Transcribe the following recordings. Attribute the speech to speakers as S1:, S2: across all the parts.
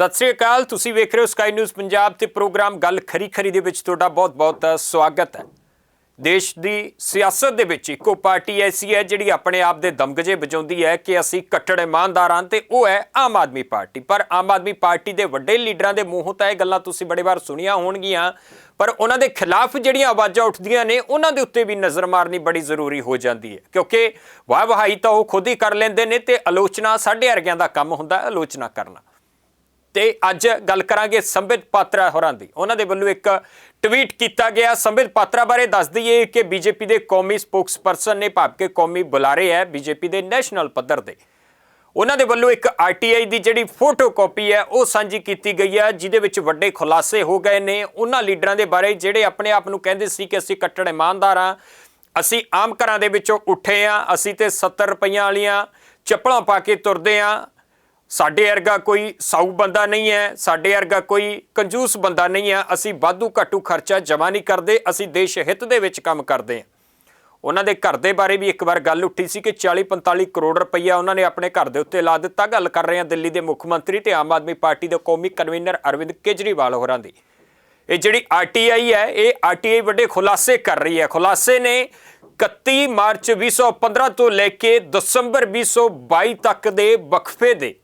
S1: ਸਤਿ ਸ੍ਰੀ ਅਕਾਲ, ਤੁਸੀਂ ਵੇਖ ਰਹੇ ਹੋ ਸਕਾਈ ਨਿਊਜ਼ ਪੰਜਾਬ ਤੇ ਪ੍ਰੋਗਰਾਮ ਗੱਲ ਖਰੀ ਖਰੀ ਦੇ ਵਿੱਚ ਤੁਹਾਡਾ ਬਹੁਤ-ਬਹੁਤ ਸਵਾਗਤ ਹੈ। ਦੇਸ਼ ਦੀ ਸਿਆਸਤ ਦੇ ਵਿੱਚ ਇੱਕੋ ਪਾਰਟੀ ਐਸੀ ਹੈ ਜਿਹੜੀ ਆਪਣੇ ਆਪ ਦੇ ਦਮਗਜੇ ਵਜਾਉਂਦੀ ਹੈ ਕਿ ਅਸੀਂ ਕੱਟੜ ਇਮਾਨਦਾਰਾਂ ਤੇ ਉਹ ਹੈ ਆਮ ਆਦਮੀ ਪਾਰਟੀ। ਪਰ ਆਮ ਆਦਮੀ ਪਾਰਟੀ ਦੇ ਵੱਡੇ ਲੀਡਰਾਂ ਦੇ ਮੂੰਹੋਂ ਤਾਂ ਇਹ ਗੱਲਾਂ ਤੁਸੀਂ ਬੜੇ ਵਾਰ ਸੁਣੀਆਂ ਹੋਣਗੀਆਂ, ਪਰ ਉਹਨਾਂ ਦੇ ਖਿਲਾਫ ਜਿਹੜੀਆਂ ਆਵਾਜ਼ਾਂ ਉੱਠਦੀਆਂ ਨੇ, ਉਹਨਾਂ ਦੇ ਉੱਤੇ ਵੀ ਨਜ਼ਰ ਮਾਰਨੀ ਬੜੀ ਜ਼ਰੂਰੀ ਹੋ ਜਾਂਦੀ ਹੈ। ਕਿਉਂਕਿ ਵਾਹ ਵਹਾਈ ਤਾਂ ਉਹ ਖੁਦ ਹੀ ਕਰ ਲੈਂਦੇ ਨੇ ਤੇ ਆਲੋਚਨਾ ਸਾਡੇ ਵਰਗਿਆਂ ਦਾ ਕੰਮ ਹੁੰਦਾ ਆਲੋਚਨਾ ਕਰਨਾ। ਤੇ ਅੱਜ ਗੱਲ ਕਰਾਂਗੇ ਸੰਬਿਤ ਪਾਤਰਾ ਹੋਰਾਂ ਦੀ। ਉਹਨਾਂ ਦੇ ਵੱਲੋਂ ਇੱਕ ਟਵੀਟ ਕੀਤਾ ਗਿਆ। ਸੰਬਿਤ ਪਾਤਰਾ ਬਾਰੇ ਦੱਸ ਦਈਏ ਕਿ ਬੀਜੇਪੀ ਦੇ ਕੌਮੀ ਸਪੋਕਸਪਰਸਨ ਨੇ ਭਾਵ ਕੇ ਕੌਮੀ ਬੁਲਾਰੇ ਹੈ ਬੀਜੇਪੀ ਦੇ ਨੈਸ਼ਨਲ ਪੱਧਰ ਦੇ। ਉਹਨਾਂ ਦੇ ਵੱਲੋਂ ਇੱਕ ਆਰਟੀਆਈ ਦੀ ਜਿਹੜੀ ਫੋਟੋ ਕਾਪੀ ਹੈ, ਉਹ ਸਾਂਝੀ ਕੀਤੀ ਗਈ ਹੈ, ਜਿਹਦੇ ਵਿੱਚ ਵੱਡੇ ਖੁਲਾਸੇ ਹੋ ਗਏ ਨੇ। ਉਹਨਾਂ ਲੀਡਰਾਂ ਦੇ ਬਾਰੇ ਜਿਹੜੇ ਆਪਣੇ ਆਪ ਨੂੰ ਕਹਿੰਦੇ ਸੀ ਕਿ ਅਸੀਂ ਕੱਟੜ ਇਮਾਨਦਾਰ ਹਾਂ, ਅਸੀਂ ਆਮ ਘਰਾਂ ਦੇ ਵਿੱਚੋਂ ਉੱਠੇ ਆ ਅਸੀਂ ਤੇ 70 ਰੁਪਈਆਂ ਵਾਲੀਆਂ ਚੱਪਲਾਂ ਪਾ ਕੇ ਤੁਰਦੇ ਆ ਸਾਡੇ ਵਰਗਾ ਕੋਈ ਸਾਊ ਬੰਦਾ ਨਹੀਂ ਹੈ, ਸਾਡੇ ਵਰਗਾ ਕੋਈ ਕੰਜੂਸ ਬੰਦਾ ਨਹੀਂ ਹੈ, ਅਸੀਂ ਵਾਧੂ ਘਾਟੂ ਖਰਚਾ ਜਮਾ ਨਹੀਂ ਕਰਦੇ, ਅਸੀਂ ਦੇਸ਼ ਹਿੱਤ ਦੇ ਵਿੱਚ ਕੰਮ ਕਰਦੇ ਹਾਂ। ਉਹਨਾਂ ਦੇ ਘਰ ਦੇ ਬਾਰੇ ਵੀ ਇੱਕ ਵਾਰ ਗੱਲ ਉੱਠੀ ਸੀ ਕਿ 40-45 ਕਰੋੜ ਰੁਪਈਆ ਉਹਨਾਂ ਨੇ ਆਪਣੇ ਘਰ ਦੇ ਉੱਤੇ ਲਾ ਦਿੱਤਾ। ਗੱਲ ਕਰ ਰਹੇ ਹਾਂ ਦਿੱਲੀ ਦੇ ਮੁੱਖ ਮੰਤਰੀ ਤੇ ਆਮ ਆਦਮੀ ਪਾਰਟੀ ਦੇ ਕੌਮੀ ਕਨਵੀਨਰ ਅਰਵਿੰਦ ਕੇਜਰੀਵਾਲ ਹੋਰਾਂ ਦੀ। ਇਹ ਜਿਹੜੀ ਆਰਟੀਆਈ ਹੈ, ਇਹ ਆਰਟੀਆਈ ਵੱਡੇ ਖੁਲਾਸੇ ਕਰ ਰਹੀ ਹੈ। ਖੁਲਾਸੇ ਨੇ 31 ਮਾਰਚ 2015 ਤੋਂ ਲੈ ਕੇ ਦਸੰਬਰ 2022 ਤੱਕ ਦੇ ਵਕਫੇ ਦੇ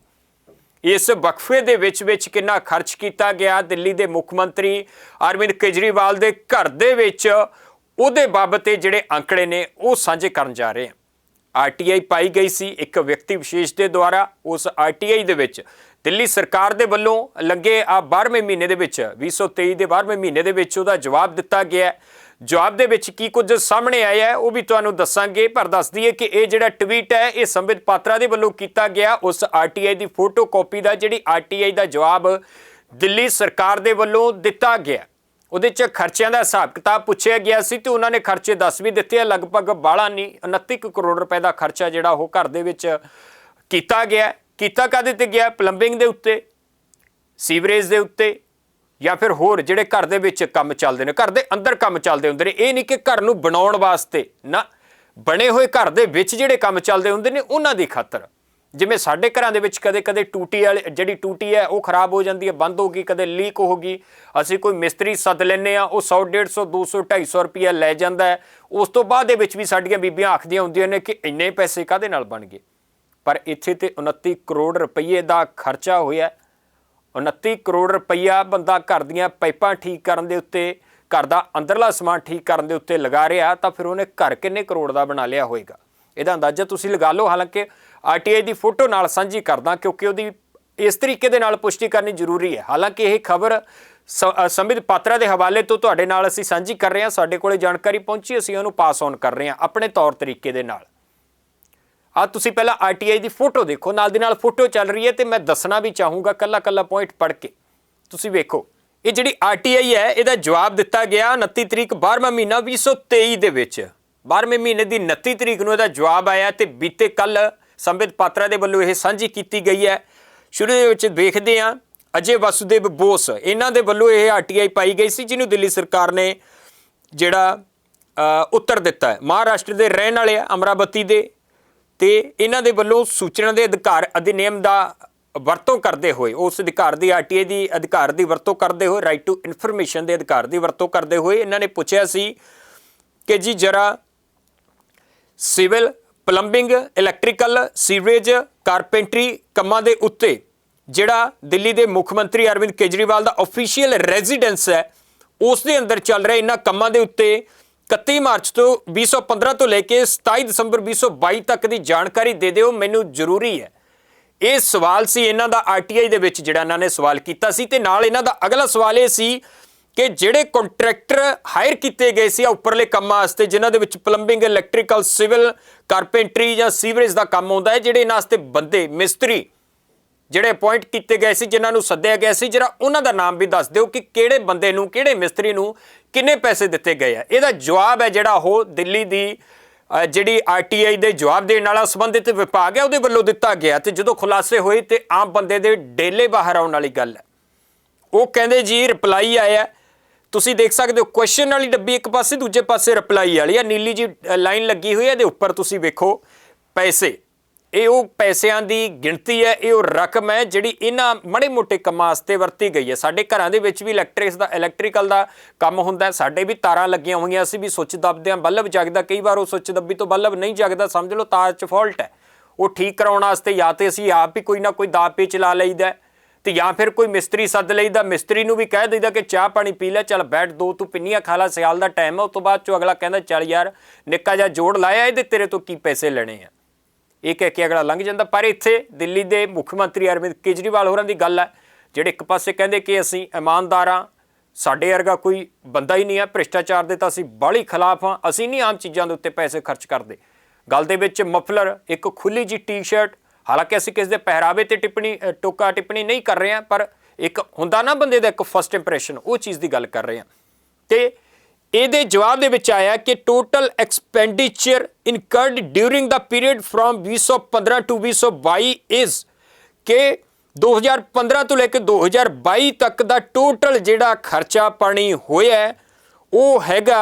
S1: ਇਸ ਵਕਫੇ ਦੇ ਵਿੱਚ ਵਿੱਚ ਕਿੰਨਾ ਖਰਚ ਕੀਤਾ ਗਿਆ? ਦਿੱਲੀ ਦੇ ਮੁੱਖ ਮੰਤਰੀ ਅਰਵਿੰਦ ਕੇਜਰੀਵਾਲ ਦੇ ਘਰ ਦੇ ਵਿੱਚ ਉਹਦੇ ਬਾਬਤ ਜਿਹੜੇ ਅੰਕੜੇ ਨੇ, ਉਹ ਸਾਂਝੇ ਕਰਨ ਜਾ ਰਹੇ ਹਾਂ ਆਰਟੀਆਈ ਪਾਈ ਗਈ ਸੀ ਇੱਕ ਵਿਅਕਤੀ ਵਿਸ਼ੇਸ਼ ਦੇ ਦੁਆਰਾ। ਉਸ ਆਰਟੀਆਈ ਦੇ ਵਿੱਚ ਦਿੱਲੀ ਸਰਕਾਰ ਦੇ ਵੱਲੋਂ ਲੱਗੇ ਆ 12ਵੇਂ ਮਹੀਨੇ ਦੇ ਵਿੱਚ 2023 ਦੇ 12ਵੇਂ ਮਹੀਨੇ ਦੇ ਵਿੱਚ ਉਹਦਾ ਜਵਾਬ ਦਿੱਤਾ ਗਿਆ ਜਵਾਬ ਦੇ ਵਿੱਚ ਕੀ ਕੁਝ ਸਾਹਮਣੇ ਆਇਆ ਹੈ, ਉਹ ਵੀ ਤੁਹਾਨੂੰ ਦੱਸਾਂਗੇ, ਪਰ ਦੱਸ ਦਈਏ ਕਿ ਇਹ ਜਿਹੜਾ ਟਵੀਟ ਹੈ, ਇਹ ਸੰਬਿਤ ਪਾਤਰਾ ਦੇ ਵੱਲੋਂ ਕੀਤਾ ਗਿਆ। ਉਸ ਆਰਟੀਆਈ ਦੀ ਫੋਟੋ ਕਾਪੀ ਦਾ, ਜਿਹੜੀ ਆਰਟੀਆਈ ਦਾ ਜਵਾਬ ਦਿੱਲੀ ਸਰਕਾਰ ਦੇ ਵੱਲੋਂ ਦਿੱਤਾ ਗਿਆ। ਉਹਦੇ 'ਚ ਖਰਚਿਆਂ ਦਾ ਹਿਸਾਬ ਕਿਤਾਬ ਪੁੱਛਿਆ ਗਿਆ ਸੀ ਤੇ ਉਹਨਾਂ ਨੇ ਖਰਚੇ ਦੱਸ ਵੀ ਦਿੱਤੇ ਆ, ਲਗਭਗ ਬਾਲਾ ਨਹੀਂ 29 ਕੁ ਕਰੋੜ ਰੁਪਏ ਦਾ ਖਰਚਾ ਜਿਹੜਾ ਉਹ ਘਰ ਦੇ ਵਿੱਚ ਕੀਤਾ ਗਿਆ। ਕੀਤਾ ਕਾਦੇ ਤੇ ਗਿਆ? ਪਲੰਬਿੰਗ ਦੇ ਉੱਤੇ ਸੀਵਰੇਜ ਦੇ ਉੱਤੇ ਜਾਂ ਫਿਰ ਹੋਰ ਜਿਹੜੇ ਘਰ ਦੇ ਵਿੱਚ ਕੰਮ ਚੱਲਦੇ ਨੇ, ਘਰ ਦੇ ਅੰਦਰ ਕੰਮ ਚੱਲਦੇ ਹੁੰਦੇ ਨੇ, ਇਹ ਨਹੀਂ ਕਿ ਘਰ ਨੂੰ ਬਣਾਉਣ ਵਾਸਤੇ, ਨਾ। ਬਣੇ ਹੋਏ ਘਰ ਦੇ ਵਿੱਚ ਜਿਹੜੇ ਕੰਮ ਚੱਲਦੇ ਹੁੰਦੇ ਨੇ, ਉਹਨਾਂ ਦੀ ਖਾਤਰ। ਜਿਵੇਂ ਸਾਡੇ ਘਰਾਂ ਦੇ ਵਿੱਚ ਕਦੇ-ਕਦੇ ਟੂਟੀ ਵਾਲੀ, ਜਿਹੜੀ ਟੂਟੀ ਹੈ, ਉਹ ਖਰਾਬ ਹੋ ਜਾਂਦੀ ਹੈ, ਬੰਦ ਹੋ ਗਈ, ਕਦੇ ਲੀਕ ਹੋ ਗਈ। ਅਸੀਂ ਕੋਈ ਮਿਸਤਰੀ ਸੱਦ ਲੈਨੇ ਆ ਉਹ 100 150 200 250 ਰੁਪਏ ਲੈ ਜਾਂਦਾ ਉਸ ਤੋਂ ਬਾਅਦ ਦੇ ਵਿੱਚ ਵੀ ਸਾਡੀਆਂ ਬੀਬੀਆਂ ਆਖਦੀਆਂ ਹੁੰਦੀਆਂ ਨੇ ਕਿ ਇੰਨੇ ਪੈਸੇ ਕਾਦੇ ਨਾਲ ਬਣ ਗਏ? ਪਰ ਇੱਥੇ ਤੇ 29 ਕਰੋੜ ਰੁਪਏ ਦਾ ਖਰਚਾ ਹੋਇਆ। 29 ਕਰੋੜ ਰੁਪਈਆ ਬੰਦਾ ਘਰ ਦੀਆਂ ਪਾਈਪਾਂ ਠੀਕ ਕਰਨ ਦੇ ਉੱਤੇ, ਘਰ ਦਾ ਅੰਦਰਲਾ ਸਮਾਨ ਠੀਕ ਕਰਨ ਦੇ ਉੱਤੇ ਲਗਾ ਰਿਹਾ, ਤਾਂ ਫਿਰ ਉਹਨੇ ਘਰ ਕਿੰਨੇ ਕਰੋੜ ਦਾ ਬਣਾ ਲਿਆ ਹੋਵੇਗਾ ਇਹਦਾ ਅੰਦਾਜ਼ਾ ਤੁਸੀਂ ਲਗਾ ਲਓ, ਹਾਲਾਂਕਿ ਆਰਟੀਆਈ ਦੀ ਫੋਟੋ ਨਾਲ ਸਾਂਝੀ ਕਰਦਾ, ਕਿਉਂਕਿ ਉਹਦੀ ਇਸ ਤਰੀਕੇ ਦੇ ਨਾਲ ਪੁਸ਼ਟੀ ਕਰਨੀ ਜ਼ਰੂਰੀ ਹੈ। ਹਾਲਾਂਕਿ ਇਹ ਖਬਰ ਸੰਬਿਤ ਪਾਤਰਾ ਦੇ ਹਵਾਲੇ ਤੋਂ ਤੁਹਾਡੇ ਨਾਲ ਅਸੀਂ ਸਾਂਝੀ ਕਰ ਰਹੇ ਹਾਂ, ਸਾਡੇ ਕੋਲੇ ਜਾਣਕਾਰੀ ਪਹੁੰਚੀ, ਅਸੀਂ ਉਹਨੂੰ ਪਾਸ ਔਨ ਕਰ ਰਹੇ ਹਾਂ, ਆਪਣੇ ਤੌਰ ਤਰੀਕੇ ਦੇ ਨਾਲ। ਆ ਤੁਸੀਂ ਪਹਿਲਾਂ ਆਰਟੀਆਈ ਦੀ ਫੋਟੋ ਦੇਖੋ, ਨਾਲ ਦੀ ਨਾਲ ਫੋਟੋ ਚੱਲ ਰਹੀ ਹੈ ਤੇ ਮੈਂ ਦੱਸਣਾ ਵੀ ਚਾਹੂੰਗਾ ਕੱਲਾ ਕੱਲਾ ਪੁਆਇੰਟ ਪੜ੍ਹ ਕੇ। ਤੁਸੀਂ ਵੇਖੋ, ਇਹ ਜਿਹੜੀ ਆਰਟੀਆਈ ਹੈ, ਇਹਦਾ ਜਵਾਬ ਦਿੱਤਾ ਗਿਆ 29 ਤਰੀਕ 12ਵਾਂ ਮਹੀਨਾ 2023 ਦੇ ਵਿੱਚ। 12ਵੇਂ ਮਹੀਨੇ ਦੀ 29 ਤਰੀਕ ਨੂੰ ਇਹਦਾ ਜਵਾਬ ਆਇਆ ਤੇ ਬੀਤੇ ਕੱਲ ਸੰਬਿਤ ਪਾਤਰਾ ਦੇ ਵੱਲੋਂ ਇਹ ਸਾਂਝੀ ਕੀਤੀ ਗਈ ਹੈ। ਸ਼ੁਰੂ ਦੇ ਵਿੱਚ ਦੇਖਦੇ ਹਾਂ, ਅਜੇ ਵਸੂਦੇਵ ਬੋਸ, ਇਹਨਾਂ ਦੇ ਵੱਲੋਂ ਇਹ ਆਰਟੀਆਈ ਪਾਈ ਗਈ ਸੀ, ਜਿਹਨੂੰ ਦਿੱਲੀ ਸਰਕਾਰ ਨੇ ਜਿਹੜਾ ਉੱਤਰ ਦਿੱਤਾ ਹੈ। ਮਹਾਰਾਸ਼ਟਰ ਦੇ ਰਹਿਣ ਵਾਲੇ ਆ, ਅਮਰਾਵਤੀ ਦੇ। ਤੇ ਇਹਨਾਂ ਦੇ ਵੱਲੋਂ ਸੂਚਨਾ ਦੇ ਅਧਿਕਾਰ ਅਧਿਨਿਯਮ ਦਾ ਵਰਤੋਂ ਕਰਦੇ ਹੋਏ, ਉਸ ਅਧਿਕਾਰ ਦੀ ਆਰਟੀਆਈ ਦੀ ਅਧਿਕਾਰ ਦੀ ਵਰਤੋਂ ਕਰਦੇ ਹੋਏ ਰਾਈਟ ਟੂ ਇਨਫੋਰਮੇਸ਼ਨ ਦੇ ਅਧਿਕਾਰ ਦੀ ਵਰਤੋਂ ਕਰਦੇ ਹੋਏ ਇਹਨਾਂ ਨੇ ਪੁੱਛਿਆ ਸੀ ਕਿ ਜੀ ਜਰਾ civil plumbing, electrical sewerage, carpentry ਕੰਮਾਂ ਦੇ ਉੱਤੇ, ਜਿਹੜਾ ਦਿੱਲੀ ਦੇ ਮੁੱਖ ਮੰਤਰੀ ਅਰਵਿੰਦ ਕੇਜਰੀਵਾਲ ਦਾ ਅਫੀਸ਼ੀਅਲ ਰੈਜ਼ੀਡੈਂਸ ਹੈ, ਉਸ ਦੇ ਅੰਦਰ ਚੱਲ ਰਹੇ ਇਹਨਾਂ ਕੰਮਾਂ ਦੇ ਉੱਤੇ 31 ਮਾਰਚ ਤੋਂ 2015 ਤੋਂ ਲੈ ਕੇ 27 ਦਸੰਬਰ 2022 ਤੱਕ ਦੀ ਜਾਣਕਾਰੀ ਦੇ ਦਿਓ, ਮੈਨੂੰ ਜ਼ਰੂਰੀ ਹੈ। ਇਹ ਸਵਾਲ ਸੀ ਇਹਨਾਂ ਦਾ ਆਰਟੀਆਈ ਦੇ ਵਿੱਚ, ਜਿਹੜਾ ਇਹਨਾਂ ਨੇ ਸਵਾਲ ਕੀਤਾ ਸੀ। ਤੇ ਨਾਲ ਇਹਨਾਂ ਦਾ ਅਗਲਾ ਸਵਾਲ ਇਹ ਸੀ ਕਿ ਜਿਹੜੇ ਕੰਟਰੈਕਟਰ ਹਾਇਰ ਕੀਤੇ ਗਏ ਸੀ ਉੱਪਰਲੇ ਕੰਮਾਂ ਵਾਸਤੇ, ਜਿਨ੍ਹਾਂ ਦੇ ਵਿੱਚ ਪਲੰਬਿੰਗ ਇਲੈਕਟ੍ਰੀਕਲ ਸਿਵਲ ਕਾਰਪੈਂਟਰੀ ਜਾਂ ਸੀਵਰੇਜ ਦਾ ਕੰਮ ਆਉਂਦਾ ਹੈ, ਜਿਹੜੇ ਇਹਨਾਂ ਵਾਸਤੇ ਬੰਦੇ, ਮਿਸਤਰੀ ਜਿਹੜੇ ਅਪਾਇੰਟ ਕੀਤੇ ਗਏ ਸੀ ਜਿਨ੍ਹਾਂ ਨੂੰ ਸੱਦਿਆ ਗਿਆ ਸੀ ਜਿਹੜਾ ਉਹਨਾਂ ਦਾ ਨਾਮ ਵੀ ਦੱਸ ਦਿਓ ਕਿ ਕਿਹੜੇ ਬੰਦੇ ਨੂੰ ਕਿਹੜੇ ਮਿਸਤਰੀ ਨੂੰ ਕਿੰਨੇ ਪੈਸੇ ਦਿੱਤੇ ਗਏ ਆ। ਇਹਦਾ ਜਵਾਬ ਹੈ ਜਿਹੜਾ ਉਹ ਦਿੱਲੀ ਦੀ ਅ, ਜਿਹੜੀ ਆਰਟੀਆਈ ਦੇ ਜਵਾਬ ਦੇਣ ਵਾਲਾ ਸੰਬੰਧਿਤ ਵਿਭਾਗ ਹੈ ਉਹਦੇ ਵੱਲੋਂ ਦਿੱਤਾ ਗਿਆ ਤੇ ਜਦੋਂ ਖੁਲਾਸੇ ਹੋਏ ਤੇ ਆਮ ਬੰਦੇ ਦੇ ਡੇਲੇ ਬਾਹਰ ਆਉਣ ਵਾਲੀ ਗੱਲ ਹੈ। ਉਹ ਕਹਿੰਦੇ ਜੀ ਰਿਪਲਾਈ ਆਇਆ। ਤੁਸੀਂ ਦੇਖ ਸਕਦੇ ਹੋ ਕੁਐਸਚਨ ਵਾਲੀ ਡੱਬੀ ਇੱਕ ਪਾਸੇ ਦੂਜੇ ਪਾਸੇ ਰਿਪਲਾਈ ਵਾਲੀ ਆ। ਨੀਲੀ ਜੀ ਲਾਈਨ ਲੱਗੀ ਹੋਈ ਹੈ ਇਹਦੇ ਉੱਪਰ ਤੁਸੀਂ ਵੇਖੋ ਪੈਸੇ। ਇਹ ਉਹ ਪੈਸਿਆਂ ਦੀ ਗਿਣਤੀ ਹੈ ਇਹ ਉਹ ਰਕਮ ਹੈ ਜਿਹੜੀ ਇਹਨਾਂ ਮੜੇ ਮੋਟੇ ਕੰਮਾਂ ਵਾਸਤੇ ਵਰਤੀ ਗਈ ਹੈ। ਸਾਡੇ ਘਰਾਂ ਦੇ ਵਿੱਚ ਵੀ ਇਲੈਕਟ੍ਰਿਕਸ ਦਾ ਇਲੈਕਟ੍ਰੀਕਲ ਦਾ ਕੰਮ ਹੁੰਦਾ ਸਾਡੇ ਵੀ ਤਾਰਾਂ ਲੱਗੀਆਂ ਹੋਈਆਂ ਅਸੀਂ ਵੀ ਸੁੱਚ ਦੱਬਦੇ ਹਾਂ। ਬੱਲਬ ਜਗਦਾ ਕਈ ਵਾਰ ਉਹ ਸੁੱਚ ਦੱਬੀ ਤੋਂ ਬੱਲਬ ਨਹੀਂ ਜਗਦਾ ਸਮਝ ਲਓ ਤਾਰ 'ਚ ਫਾਲਟ ਹੈ। ਉਹ ਠੀਕ ਕਰਾਉਣ ਵਾਸਤੇ ਜਾਂ ਤੇ ਅਸੀਂ ਆਪ ਹੀ ਕੋਈ ਨਾ ਕੋਈ ਦਾਅ ਪੇਚ ਲਾ ਲਈਦਾ ਹੈ, ਤੇ ਜਾਂ ਫਿਰ ਕੋਈ ਮਿਸਤਰੀ ਸੱਦ ਲਈਦਾ। ਮਿਸਤਰੀ ਨੂੰ ਵੀ ਕਹਿ ਦਈਦਾ ਕਿ ਚਾਹ ਪਾਣੀ ਪੀ ਲੈ ਚੱਲ ਬੈਠ ਦੋ ਤੂੰ ਪਿੰਨੀਆਂ ਖਾ ਲੈ ਸਿਆਲ ਦਾ ਟਾਈਮ ਹੈ। ਉਸ ਤੋਂ ਬਾਅਦ ਚੋਂ ਅਗਲਾ ਕਹਿੰਦਾ ਚੱਲ ਯਾਰ ਨਿੱਕਾ ਜਿਹਾ ਜੋੜ ਲਾਇਆ ਇਹਦੇ ਤੇਰੇ ਤੋਂ ਕੀ ਪੈਸੇ ਲੈਣੇ ਆ? ਇਹ ਕਹਿ ਕੇ ਅਗਲਾ ਲੰਘ ਜਾਂਦਾ। ਪਰ ਇੱਥੇ ਦਿੱਲੀ ਦੇ ਮੁੱਖ ਮੰਤਰੀ ਅਰਵਿੰਦ ਕੇਜਰੀਵਾਲ ਹੋਰਾਂ ਦੀ ਗੱਲ ਹੈ, ਜਿਹੜੇ ਇੱਕ ਪਾਸੇ ਕਹਿੰਦੇ ਕਿ ਅਸੀਂ ਇਮਾਨਦਾਰ ਹਾਂ, ਸਾਡੇ ਵਰਗਾ ਕੋਈ ਬੰਦਾ ਹੀ ਨਹੀਂ ਹੈ, ਭ੍ਰਿਸ਼ਟਾਚਾਰ ਦੇ ਤਾਂ ਅਸੀਂ ਬਾਹਲੀ ਖਿਲਾਫ ਹਾਂ, ਅਸੀਂ ਨਹੀਂ ਆਮ ਚੀਜ਼ਾਂ ਦੇ ਉੱਤੇ ਪੈਸੇ ਖਰਚ ਕਰਦੇ। ਗੱਲ ਦੇ ਵਿੱਚ ਮਫਲਰ ਇੱਕ ਖੁੱਲੀ ਜੀ ਟੀ-ਸ਼ਰਟ ਹਾਲਾਂਕਿ ਅਸੀਂ ਕਿਸੇ ਦੇ ਪਹਿਰਾਵੇ ਤੇ ਟਿੱਪਣੀ ਟੋਕਾ ਟਿੱਪਣੀ ਨਹੀਂ ਕਰ ਰਹੇ ਹਾਂ, ਪਰ ਇੱਕ ਹੁੰਦਾ ਨਾ ਬੰਦੇ ਦਾ ਇੱਕ ਫਰਸਟ ਇੰਪ੍ਰੈਸ਼ਨ ਉਹ ਚੀਜ਼ ਦੀ ਗੱਲ ਕਰ ਰਹੇ ਹਾਂ। ਤੇ ਇਹਦੇ ਜਵਾਬ ਦੇ ਵਿੱਚ ਆਇਆ ਕਿ total expenditure incurred during the period from 2015 to 2022 is ਕਿ 2015 ਤੋਂ ਲੈ ਕੇ 2022 ਤੱਕ ਦਾ ਟੋਟਲ ਜਿਹੜਾ ਖਰਚਾ ਪਾਣੀ ਹੋਇਆ ਉਹ ਹੈਗਾ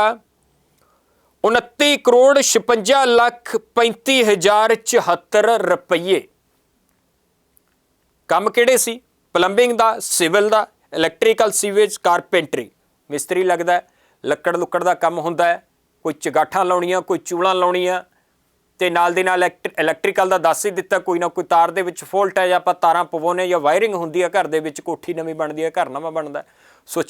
S1: 29 ਕਰੋੜ 56 ਲੱਖ 35 ਹਜ਼ਾਰ 74 ਰੁਪਏ। ਕੰਮ ਕਿਹੜੇ ਸੀ? ਪਲੰਬਿੰਗ ਦਾ ਸਿਵਲ ਦਾ ਇਲੈਕਟ੍ਰੀਕਲ ਸੀਵੇਜ ਕਾਰਪੈਂਟਰੀ ਮਿਸਤਰੀ ਲੱਗਦਾ ਲੱਕੜ ਲੁੱਕੜ ਦਾ ਕੰਮ ਹੁੰਦਾ ਹੈ। ਕੋਈ ਚਗਾਠਾਂ ਲਾਉਣੀਆਂ, ਕੋਈ ਚੂਲਾਂ ਲਾਉਣੀਆਂ। ਤੇ ਨਾਲ ਦੇ ਨਾਲ ਇਲੈਕਟ- ਇਲੈਕਟ੍ਰੀਕਲ ਦਾ ਦੱਸ ਹੀ ਦਿੱਤਾ, ਕੋਈ ਨਾ ਕੋਈ ਤਾਰ ਦੇ ਵਿੱਚ ਫੋਲਟ ਹੈ ਜਾਂ ਆਪਾਂ ਤਾਰਾਂ ਪਵਾਉਨੇ ਜਾਂ ਵਾਇਰਿੰਗ ਹੁੰਦੀ ਹੈ ਘਰ ਦੇ ਵਿੱਚ, ਕੋਠੀ ਨਵੀਂ ਬਣਦੀ ਹੈ, ਘਰ ਨਵਾਂ ਬਣਦਾ ਹੈ।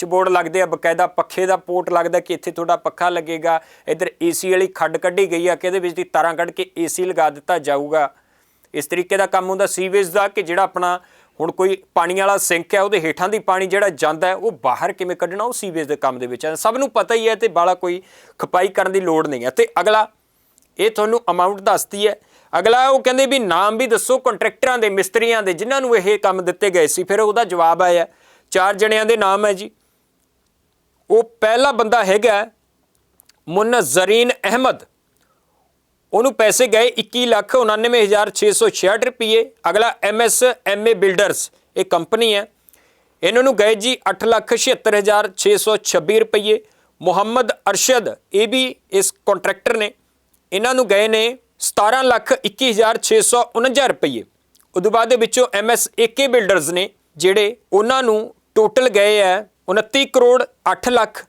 S1: ਬੋਰਡ ਲੱਗਦੇ ਆ, ਬਕਾਇਦਾ ਪੱਖੇ ਦਾ ਪੋਰਟ ਲੱਗਦਾ ਕਿ ਇੱਥੇ ਤੁਹਾਡਾ ਪੱਖਾ ਲੱਗੇਗਾ। ਇੱਧਰ ਏਸੀ ਵਾਲੀ ਖੱਡ ਕੱਢੀ ਗਈ ਆ ਕਿ ਇਹਦੇ ਵਿੱਚ ਦੀ ਤਾਰਾਂ ਕੱਢ ਕੇ ਏਸੀ ਲਗਾ ਦਿੱਤਾ ਜਾਊਗਾ। ਇਸ ਤਰੀਕੇ ਦਾ ਕੰਮ ਹੁੰਦਾ ਸੀਵੇਜ ਦਾ ਕਿ ਜਿਹੜਾ ਆਪਣਾ ਹੁਣ ਕੋਈ ਪਾਣੀ ਵਾਲਾ ਸਿੰਕ ਹੈ, ਉਹਦੇ ਹੇਠਾਂ ਦੀ ਪਾਣੀ ਜਿਹੜਾ ਜਾਂਦਾ ਹੈ, ਉਹ ਬਾਹਰ ਕਿਵੇਂ ਕੱਢਣਾ, ਉਹ ਸੀਵੇਜ ਦੇ ਕੰਮ ਦੇ ਵਿੱਚ ਹੈ। ਸਭ ਨੂੰ ਪਤਾ ਹੀ ਹੈ ਤੇ ਬਾਲਾ ਕੋਈ ਖਪਾਈ ਕਰਨ ਦੀ ਲੋੜ ਨਹੀਂ ਹੈ। ਤੇ ਅਗਲਾ, ਇਹ ਤੁਹਾਨੂੰ ਅਮਾਉਂਟ ਦੱਸਦੀ ਹੈ। ਅਗਲਾ, ਉਹ ਕਹਿੰਦੇ ਵੀ ਨਾਮ ਵੀ ਦੱਸੋ, ਕੰਟਰੈਕਟਰਾਂ ਦੇ, ਮਿਸਤਰੀਆਂ ਦੇ, ਜਿਨ੍ਹਾਂ ਨੂੰ ਇਹ ਕੰਮ ਦਿੱਤੇ ਗਏ ਸੀ। ਫਿਰ ਉਹਦਾ ਜਵਾਬ ਆਇਆ, ਚਾਰ ਜਣਿਆਂ ਦੇ ਨਾਮ ਹੈ ਜੀ। ਉਹ ਪਹਿਲਾ ਬੰਦਾ ਹੈਗਾ ਮੁਨਜ਼ਰੀਨ ਅਹਿਮਦ। ਉਹਨੂੰ ਪੈਸੇ ਗਏ 2199666 ਰੁਪਏ ਅਗਲਾ ਐਮਐਸ ਐਮਏ ਬਿਲਡਰਸ, ਇਹ ਕੰਪਨੀ ਹੈ। ਇਹਨਾਂ ਨੂੰ ਗਏ ਜੀ 876626 ਰੁਪਏ ਮੁਹੰਮਦ ਅਰਸ਼ਦ, ਇਹ ਵੀ ਇਸ ਕੰਟਰੈਕਟਰ ਨੇ। ਇਹਨਾਂ ਨੂੰ ਗਏ ਨੇ 17 ਲੱਖ 21649 ਰੁਪਏ ਉਦੋਂ ਬਾਅਦ ਦੇ ਵਿੱਚੋਂ ਐਮਐਸ ਏਕੇ ਬਿਲਡਰਸ ਨੇ, ਜਿਹੜੇ ਉਹਨਾਂ ਨੂੰ ਟੋਟਲ ਗਏ ਹੈ 29 ਕਰੋੜ 8 ਲੱਖ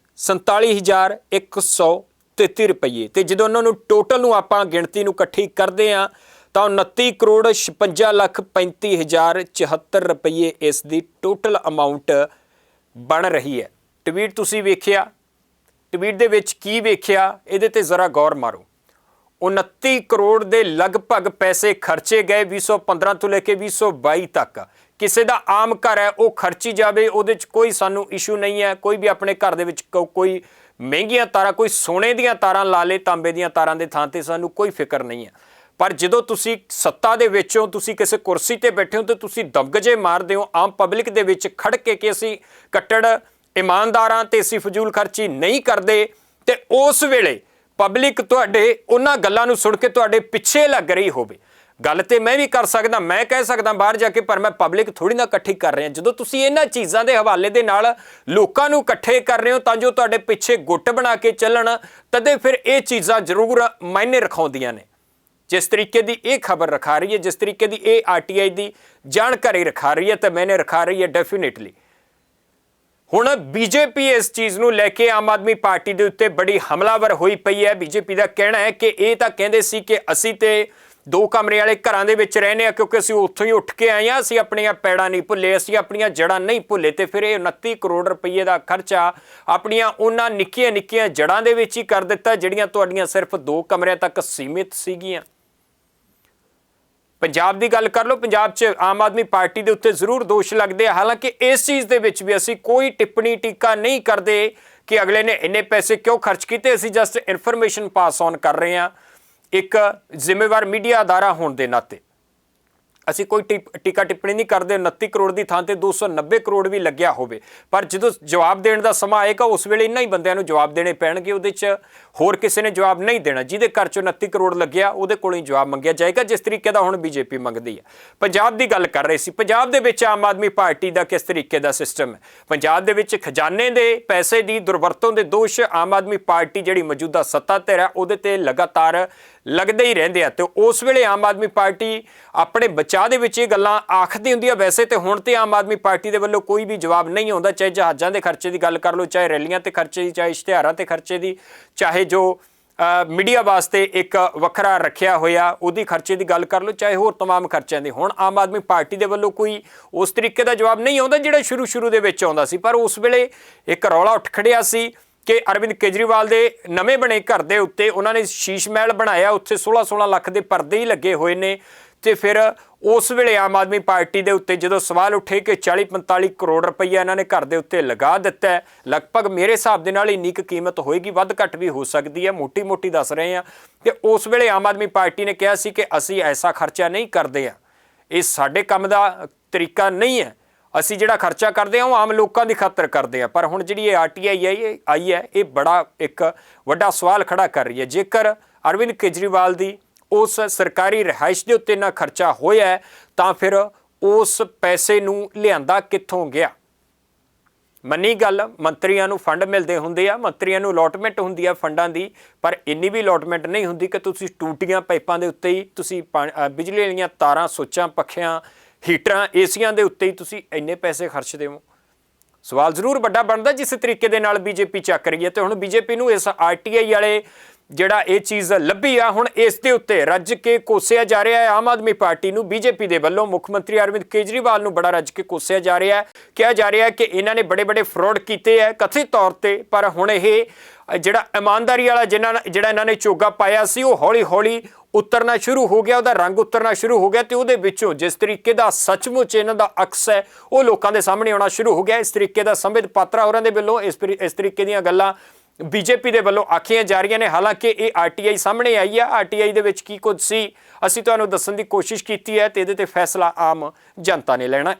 S1: 47133 ਰੁਪਏ ਤੇ ਜਦੋਂ ਉਹਨਾਂ ਨੂੰ ਟੋਟਲ ਨੂੰ ਆਪਾਂ ਗਿਣਤੀ ਨੂੰ ਇਕੱਠੀ ਕਰਦੇ ਆ ਤਾਂ 29 ਕਰੋੜ 56 ਲੱਖ 35074 ਰੁਪਏ ਇਸ ਦੀ ਟੋਟਲ ਅਮਾਉਂਟ ਬਣ ਰਹੀ ਹੈ। ਟਵੀਟ ਤੁਸੀਂ ਵੇਖਿਆ? ਟਵੀਟ ਦੇ ਵਿੱਚ ਕੀ ਵੇਖਿਆ? ਇਹਦੇ ਤੇ ਜ਼ਰਾ ਗੌਰ ਮਾਰੋ। 29 ਕਰੋੜ ਦੇ ਲਗਭਗ ਪੈਸੇ ਖਰਚੇ ਗਏ 2015 ਤੋਂ ਲੈ ਕੇ 2022 ਤੱਕ। ਕਿਸੇ ਦਾ ਆਮ ਘਰ ਹੈ, ਉਹ ਖਰਚੀ ਜਾਵੇ, ਉਹਦੇ 'ਚ ਕੋਈ ਸਾਨੂੰ ਇਸ਼ੂ ਨਹੀਂ ਹੈ। ਕੋਈ ਵੀ ਆਪਣੇ ਘਰ ਦੇ ਵਿੱਚ ਕੋ- ਕੋਈ ਮਹਿੰਗੀਆਂ ਤਾਰਾਂ, ਕੋਈ ਸੋਨੇ ਦੀਆਂ ਤਾਰਾਂ ਲਾ ਲੇ ਤਾਂਬੇ ਦੀਆਂ ਤਾਰਾਂ ਦੇ ਥਾਂ ਤੇ ਸਾਨੂੰ ਕੋਈ ਫਿਕਰ ਨਹੀਂ ਹੈ। ਪਰ ਜਦੋਂ ਤੁਸੀਂ ਸੱਤਾ ਦੇ ਵਿੱਚੋਂ ਤੁਸੀਂ ਕਿਸੇ ਕੁਰਸੀ ਤੇ ਬੈਠੇ ਹੋ ਤੇ ਤੁਸੀਂ ਦਬਗਜੇ ਮਾਰਦੇ ਹੋ, ਆਮ ਪਬਲਿਕ ਦੇ ਵਿੱਚ ਖੜ ਕੇ ਕਿ ਅਸੀਂ ਕੱਟੜ ਇਮਾਨਦਾਰਾਂ ਤੇ ਅਸੀਂ ਫਜ਼ੂਲ ਖਰਚੀ ਨਹੀਂ ਕਰਦੇ ਤੇ ਉਸ ਵੇਲੇ ਪਬਲਿਕ ਤੁਹਾਡੇ ਉਹਨਾਂ ਗੱਲਾਂ ਨੂੰ ਸੁਣ ਕੇ ਤੁਹਾਡੇ ਪਿੱਛੇ ਲੱਗ ਰਹੀ ਹੋਵੇ। ਗੱਲ ਤੇ ਮੈਂ ਵੀ ਕਰ ਸਕਦਾ, ਮੈਂ ਕਹਿ ਸਕਦਾ ਬਾਹਰ ਜਾ ਕੇ, ਪਰ ਮੈਂ ਪਬਲਿਕ ਥੋੜੀ ਨਾ ਇਕੱਠੀ ਕਰ ਰਿਹਾ। ਜਦੋਂ ਤੁਸੀਂ ਇਹਨਾਂ ਚੀਜ਼ਾਂ ਦੇ ਹਵਾਲੇ ਦੇ ਨਾਲ ਲੋਕਾਂ ਨੂੰ ਇਕੱਠੇ ਕਰ ਰਹੇ ਹੋ, ਤਾਂ ਜੋ ਤੁਹਾਡੇ ਪਿੱਛੇ ਗੁੱਟ ਬਣਾ ਕੇ ਚੱਲਣ, ਤਦੇ ਫਿਰ ਇਹ ਚੀਜ਼ਾਂ ਜ਼ਰੂਰ ਮਾਇਨੇ ਰਖਾਉਂਦੀਆਂ ਨੇ। ਜਿਸ ਤਰੀਕੇ ਦੀ ਇਹ ਖਬਰ ਰਖਾ ਰਹੀ ਹੈ, ਜਿਸ ਤਰੀਕੇ ਦੀ ਇਹ ਆਰਟੀਆਈ ਦੀ ਜਾਣਕਾਰੀ ਰਖਾ ਰਹੀ ਹੈ, ਤਾਂ ਮੈਨੇ ਰਖਾ ਰਹੀ ਹੈ ਡੈਫੀਨਿਟਲੀ ਹੁਣ ਬੀਜੇਪੀ ਇਸ ਚੀਜ਼ ਨੂੰ ਲੈ ਕੇ ਆਮ ਆਦਮੀ ਪਾਰਟੀ ਦੇ ਉੱਤੇ ਬੜੀ ਹਮਲਾਵਰ ਹੋਈ ਪਈ ਹੈ। ਬੀਜੇਪੀ ਦਾ ਕਹਿਣਾ ਹੈ ਕਿ ਇਹ ਤਾਂ ਕਹਿੰਦੇ ਸੀ ਕਿ ਅਸੀਂ ਤੇ ਦੋ ਕਮਰੇ ਵਾਲੇ ਘਰਾਂ ਦੇ ਵਿੱਚ ਰਹਿੰਦੇ ਆ, ਕਿਉਂਕਿ ਅਸੀਂ ਉੱਥੋਂ ਹੀ ਉੱਠ ਕੇ ਆਏ ਆ ਅਸੀਂ ਆਪਣੀਆਂ ਪੈੜਾਂ ਨਹੀਂ ਭੁੱਲੇ, ਅਸੀਂ ਆਪਣੀਆਂ ਜੜਾਂ ਨਹੀਂ ਭੁੱਲੇ ਤੇ ਫਿਰ ਇਹ 29 ਕਰੋੜ ਰੁਪਏ ਦਾ ਖਰਚਾ ਆਪਣੀਆਂ ਉਹਨਾਂ ਨਿੱਕੀਆਂ ਨਿੱਕੀਆਂ ਜੜਾਂ ਦੇ ਵਿੱਚ ਹੀ ਕਰ ਦਿੱਤਾ, ਜਿਹੜੀਆਂ ਤੁਹਾਡੀਆਂ ਸਿਰਫ ਦੋ ਕਮਰਿਆਂ ਤੱਕ ਸੀਮਿਤ ਸੀਗੀਆਂ। ਪੰਜਾਬ ਦੀ ਗੱਲ ਕਰ ਲਓ, ਪੰਜਾਬ 'ਚ ਆਮ ਆਦਮੀ ਪਾਰਟੀ ਦੇ ਉੱਤੇ ਜ਼ਰੂਰ ਦੋਸ਼ ਲੱਗਦੇ ਆ। ਹਾਲਾਂਕਿ ਇਸ ਚੀਜ਼ ਦੇ ਵਿੱਚ ਵੀ ਅਸੀਂ ਕੋਈ ਟਿੱਪਣੀ ਟੀਕਾ ਨਹੀਂ ਕਰਦੇ ਕਿ ਅਗਲੇ ਨੇ ਇੰਨੇ ਪੈਸੇ ਕਿਉਂ ਖਰਚ ਕੀਤੇ, ਅਸੀਂ ਜਸਟ ਇਨਫੋਰਮੇਸ਼ਨ ਪਾਸ ਔਨ ਕਰ ਰਹੇ ਹਾਂ। ਇੱਕ ਜ਼ਿੰਮੇਵਾਰ ਮੀਡੀਆ ਅਦਾਰਾ ਹੋਣ ਦੇ ਨਾਤੇ। ਅਸੀਂ ਕੋਈ ਟਿਪ- ਟੀਕਾ ਟਿੱਪਣੀ ਨਹੀਂ ਕਰਦੇ 29 ਕਰੋੜ ਦੀ ਥਾਂ ਤੇ 290 ਕਰੋੜ ਵੀ ਲੱਗਿਆ ਹੋਵੇ। ਪਰ ਜਦੋਂ ਜਵਾਬ ਦੇਣ ਦਾ ਸਮਾਂ ਆਏਗਾ, ਉਸ ਵੇਲੇ ਇੰਨਾ ਹੀ ਬੰਦਿਆਂ ਨੂੰ ਜਵਾਬ ਦੇਣੇ ਪੈਣਗੇ, ਉਹਦੇ 'ਚ ਹੋਰ ਕਿਸੇ ਨੇ ਜਵਾਬ ਨਹੀਂ ਦੇਣਾ। ਜਿਹਦੇ ਘਰ 'ਚ 29 ਕਰੋੜ ਲੱਗਿਆ, ਉਹਦੇ ਕੋਲੋਂ ਹੀ ਜਵਾਬ ਮੰਗਿਆ ਜਾਏਗਾ, ਜਿਸ ਤਰੀਕੇ ਦਾ ਹੁਣ ਬੀਜੇਪੀ ਮੰਗਦੀ ਹੈ ਪੰਜਾਬ ਦੀ ਗੱਲ ਕਰ ਰਹੇ ਸੀ। ਪੰਜਾਬ ਦੇ ਵਿੱਚ ਆਮ ਆਦਮੀ ਪਾਰਟੀ ਦਾ ਕਿਸ ਤਰੀਕੇ ਦਾ ਸਿਸਟਮ ਹੈ? ਪੰਜਾਬ ਦੇ ਵਿੱਚ ਖਜ਼ਾਨੇ ਦੇ ਪੈਸੇ ਦੀ ਦੁਰਵਰਤੋਂ ਦੇ ਦੋਸ਼ ਆਮ ਆਦਮੀ ਪਾਰਟੀ ਜਿਹੜੀ ਮੌਜੂਦਾ ਸੱਤਾ ਧਿਰ ਹੈ, ਉਹਦੇ ਤੇ ਲਗਾਤਾਰ ਲੱਗਦੇ ਹੀ ਰਹਿੰਦੇ ਆ ਤੇ ਉਸ ਵੇਲੇ ਆਮ ਆਦਮੀ ਪਾਰਟੀ ਆਪਣੇ ਬਚਾਅ ਦੇ ਵਿੱਚ ਇਹ ਗੱਲਾਂ ਆਖਦੀ ਹੁੰਦੀ ਆ ਵੈਸੇ ਤੇ ਹੁਣ ਤੇ ਆਮ ਆਦਮੀ ਪਾਰਟੀ ਦੇ ਵੱਲੋਂ ਕੋਈ ਵੀ ਜਵਾਬ ਨਹੀਂ ਆਉਂਦਾ ਚਾਹੇ ਜਹਾਜ਼ਾਂ ਦੇ ਖਰਚੇ ਦੀ ਗੱਲ ਕਰ ਲਓ ਚਾਹੇ ਰੈਲੀਆਂ ਤੇ ਖਰਚੇ ਦੀ ਚਾਹੇ ਇਸ਼ਤਿਹਾਰਾਂ ਤੇ ਖਰਚੇ ਦੀ ਚਾਹੇ ਜੋ ਅ, ਮੀਡੀਆ ਵਾਸਤੇ ਇੱਕ ਵੱਖਰਾ ਰੱਖਿਆ ਹੋਇਆ ਉਹਦੀ ਖਰਚੇ ਦੀ ਗੱਲ ਕਰ ਲਓ ਚਾਹੇ ਹੋਰ तमाम ਖਰਚਿਆਂ ਦੀ ਹੁਣ ਆਮ ਆਦਮੀ ਪਾਰਟੀ ਦੇ ਵੱਲੋਂ ਕੋਈ ਉਸ ਤਰੀਕੇ ਦਾ ਜਵਾਬ ਨਹੀਂ ਆਉਂਦਾ ਜਿਹੜਾ ਸ਼ੁਰੂ ਸ਼ੁਰੂ ਦੇ ਵਿੱਚ ਆਉਂਦਾ ਸੀ ਪਰ ਉਸ ਵੇਲੇ ਇੱਕ ਰੌਲਾ ਉੱਠ ਖੜਿਆ ਸੀ ਕਿ ਅਰਵਿੰਦ ਕੇਜਰੀਵਾਲ ਦੇ ਨਵੇਂ ਬਣੇ ਘਰ ਦੇ ਉੱਤੇ ਉਹਨਾਂ ਨੇ ਸ਼ੀਸ਼ ਮਹਿਲ ਬਣਾਇਆ, ਉੱਥੇ 16-16 ਲੱਖ ਦੇ ਪਰਦੇ ਹੀ ਲੱਗੇ ਹੋਏ ਨੇ ਤੇ ਫਿਰ ਉਸ ਵੇਲੇ ਆਮ ਆਦਮੀ ਪਾਰਟੀ ਦੇ ਉੱਤੇ ਜਦੋਂ ਸਵਾਲ ਉੱਠੇ ਕਿ 40-45 ਕਰੋੜ ਰੁਪਈਆ ਇਹਨਾਂ ਨੇ ਘਰ ਦੇ ਉੱਤੇ ਲਗਾ ਦਿੱਤਾ ਹੈ, ਲਗਭਗ ਮੇਰੇ ਹਿਸਾਬ ਦੇ ਨਾਲ ਇੰਨੀ ਕੁ ਕੀਮਤ ਹੋਏਗੀ, ਵੱਧ ਘੱਟ ਵੀ ਹੋ ਸਕਦੀ ਹੈ, ਮੋਟੀ-ਮੋਟੀ ਦੱਸ ਰਹੇ ਆ ਕਿ ਉਸ ਵੇਲੇ ਆਮ ਆਦਮੀ ਪਾਰਟੀ ਨੇ ਕਿਹਾ ਸੀ ਕਿ ਅਸੀਂ ਐਸਾ ਖਰਚਾ ਨਹੀਂ ਕਰਦੇ ਆ ਇਹ ਸਾਡੇ ਕੰਮ ਦਾ ਤਰੀਕਾ ਨਹੀਂ ਹੈ। ਅਸੀਂ ਜਿਹੜਾ ਖਰਚਾ ਕਰਦੇ ਹਾਂ, ਉਹ ਆਮ ਲੋਕਾਂ ਦੀ ਖਾਤਰ ਕਰਦੇ ਹਾਂ। ਪਰ ਹੁਣ ਜਿਹੜੀ ਇਹ ਆਰਟੀਆਈ ਆਈ ਹੈ ਆਈ ਹੈ, ਇਹ ਬੜਾ ਇੱਕ ਵੱਡਾ ਸਵਾਲ ਖੜਾ ਕਰ ਰਹੀ ਹੈ। ਜੇਕਰ ਅਰਵਿੰਦ ਕੇਜਰੀਵਾਲ ਦੀ ਉਸ ਸਰਕਾਰੀ ਰਿਹਾਇਸ਼ ਦੇ ਉੱਤੇ ਨਾ ਖਰਚਾ ਹੋਇਆ ਤਾਂ ਫਿਰ ਉਸ ਪੈਸੇ ਨੂੰ ਲਿਆਂਦਾ ਕਿੱਥੋਂ ਗਿਆ? ਮੰਨੀ ਗੱਲ, ਮੰਤਰੀਆਂ ਨੂੰ ਫੰਡ ਮਿਲਦੇ ਹੁੰਦੇ ਆ, ਮੰਤਰੀਆਂ ਨੂੰ ਅਲੋਟਮੈਂਟ ਹੁੰਦੀ ਆ ਫੰਡਾਂ ਦੀ, ਪਰ ਇੰਨੀ ਵੀ ਅਲੋਟਮੈਂਟ ਨਹੀਂ ਹੁੰਦੀ ਕਿ ਤੁਸੀਂ ਟੂਟੀਆਂ ਪਾਈਪਾਂ ਦੇ ਉੱਤੇ ਹੀ ਤੁਸੀਂ ਪਾ- ਬਿਜਲੀ ਵਾਲੀਆਂ ਤਾਰਾਂ, ਸੋਚਾਂ, ਪੱਖਿਆਂ ਹੀਟਰਾਂ ਏਸੀਆਂ ਦੇ ਉੱਤੇ ਹੀ ਤੁਸੀਂ ਇੰਨੇ ਪੈਸੇ ਖਰਚਦੇ ਹੋ ਸਵਾਲ ਜ਼ਰੂਰ ਵੱਡਾ ਬਣਦਾ ਜਿਸ ਤਰੀਕੇ ਦੇ ਨਾਲ ਬੀਜੇਪੀ ਚੱਕ ਰਹੀ ਹੈ ਤੇ ਹੁਣ ਬੀਜੇਪੀ ਨੂੰ ਇਸ ਆਰਟੀਆਈ ਵਾਲੇ ਜਿਹੜਾ ਇਹ ਚੀਜ਼ ਲੱਭੀ ਆ, ਹੁਣ ਇਸ ਦੇ ਉੱਤੇ ਰੱਜ ਕੇ ਕੋਸਿਆ ਜਾ ਰਿਹਾ ਹੈ। ਆਮ ਆਦਮੀ ਪਾਰਟੀ ਨੂੰ ਬੀਜੇਪੀ ਦੇ ਵੱਲੋਂ ਮੁੱਖ ਮੰਤਰੀ ਅਰਵਿੰਦ ਕੇਜਰੀਵਾਲ ਨੂੰ ਬੜਾ ਰੱਜ ਕੇ ਕੋਸਿਆ ਜਾ ਰਿਹਾ ਹੈ। ਕਿਹਾ ਜਾ ਰਿਹਾ ਹੈ ਕਿ ਇਹਨਾਂ ਨੇ ਬੜੇ ਬੜੇ ਫਰਾਡ ਕੀਤੇ ਹੈ ਕਥਿਤ ਤੌਰ ਤੇ, ਪਰ ਹੁਣ ਇਹ ਜਿਹੜਾ ਇਮਾਨਦਾਰੀ ਵਾਲਾ ਜਿਹਨਾਂ ਜਿਹੜਾ ਇਹਨਾਂ ਨੇ ਚੋਗਾ ਪਾਇਆ ਸੀ, ਉਹ ਹੌਲੀ ਹੌਲੀ ਉਤਰਨਾ ਸ਼ੁਰੂ ਹੋ ਗਿਆ, ਉਹਦਾ ਰੰਗ ਉਤਰਨਾ ਸ਼ੁਰੂ ਹੋ ਗਿਆ ਤੇ ਉਹਦੇ ਵਿੱਚੋਂ ਜਿਸ ਤਰੀਕੇ ਦਾ ਸੱਚਮੁੱਚ ਇਹਨਾਂ ਦਾ ਅਕਸ ਹੈ, ਉਹ ਲੋਕਾਂ ਦੇ ਸਾਹਮਣੇ ਆਉਣਾ ਸ਼ੁਰੂ ਹੋ ਗਿਆ। ਇਸ ਤਰੀਕੇ ਦਾ ਸੰਬਿਤ ਪਾਤਰਾ ਹੋਰਾਂ ਦੇ ਵੱਲੋਂ, ਇਸ ਪਰੀ- ਇਸ ਤਰੀਕੇ ਦੀਆਂ ਗੱਲਾਂ ਬੀਜੇਪੀ ਦੇ ਵੱਲੋਂ ਆਖੀਆਂ ਜਾ ਰਹੀਆਂ ਨੇ। ਹਾਲਾਂਕਿ ਇਹ ਆਰਟੀਆਈ ਸਾਹਮਣੇ ਆਈ ਹੈ ਆਰਟੀਆਈ ਦੇ ਵਿੱਚ ਕੀ ਕੁਝ ਸੀ, ਅਸੀਂ ਤੁਹਾਨੂੰ ਦੱਸਣ ਦੀ ਕੋਸ਼ਿਸ਼ ਕੀਤੀ ਹੈ ਤੇ ਇਹਦੇ ਤੇ ਫੈਸਲਾ ਆਮ ਜਨਤਾ ਨੇ ਲੈਣਾ